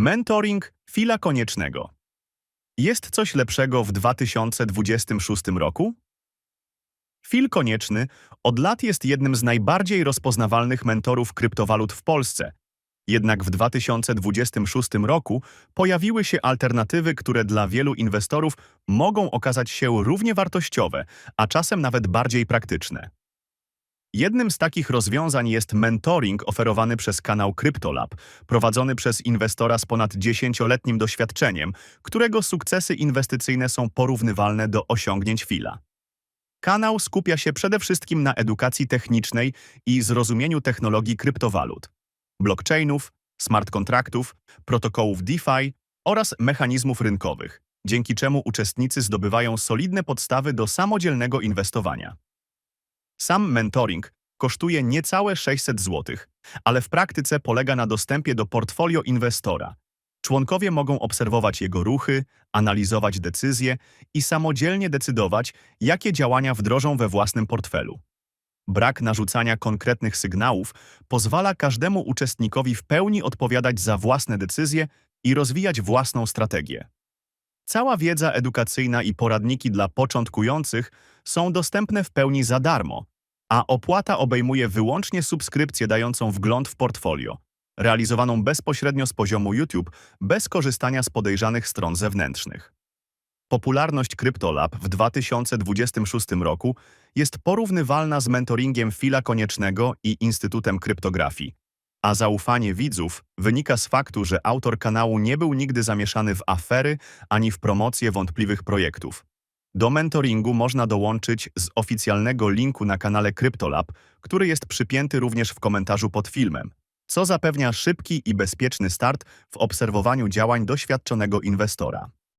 Mentoring Fila Koniecznego. Jest coś lepszego w 2026 roku? Phil Konieczny od lat jest jednym z najbardziej rozpoznawalnych mentorów kryptowalut w Polsce. Jednak w 2026 roku pojawiły się alternatywy, które dla wielu inwestorów mogą okazać się równie wartościowe, a czasem nawet bardziej praktyczne. Jednym z takich rozwiązań jest mentoring oferowany przez kanał CryptoLab, prowadzony przez inwestora z ponad 10-letnim doświadczeniem, którego sukcesy inwestycyjne są porównywalne do osiągnięć Fila. Kanał skupia się przede wszystkim na edukacji technicznej i zrozumieniu technologii kryptowalut, blockchainów, smart kontraktów, protokołów DeFi oraz mechanizmów rynkowych, dzięki czemu uczestnicy zdobywają solidne podstawy do samodzielnego inwestowania. Sam mentoring kosztuje niecałe 600 zł, ale w praktyce polega na dostępie do portfolio inwestora. Członkowie mogą obserwować jego ruchy, analizować decyzje i samodzielnie decydować, jakie działania wdrożą we własnym portfelu. Brak narzucania konkretnych sygnałów pozwala każdemu uczestnikowi w pełni odpowiadać za własne decyzje i rozwijać własną strategię. Cała wiedza edukacyjna i poradniki dla początkujących są dostępne w pełni za darmo, a opłata obejmuje wyłącznie subskrypcję dającą wgląd w portfolio, realizowaną bezpośrednio z poziomu YouTube, bez korzystania z podejrzanych stron zewnętrznych. Popularność CryptoLab w 2026 roku jest porównywalna z mentoringiem Fila Koniecznego i Instytutem Kryptografii, a zaufanie widzów wynika z faktu, że autor kanału nie był nigdy zamieszany w afery ani w promocję wątpliwych projektów. Do mentoringu można dołączyć z oficjalnego linku na kanale CryptoLab, który jest przypięty również w komentarzu pod filmem, co zapewnia szybki i bezpieczny start w obserwowaniu działań doświadczonego inwestora.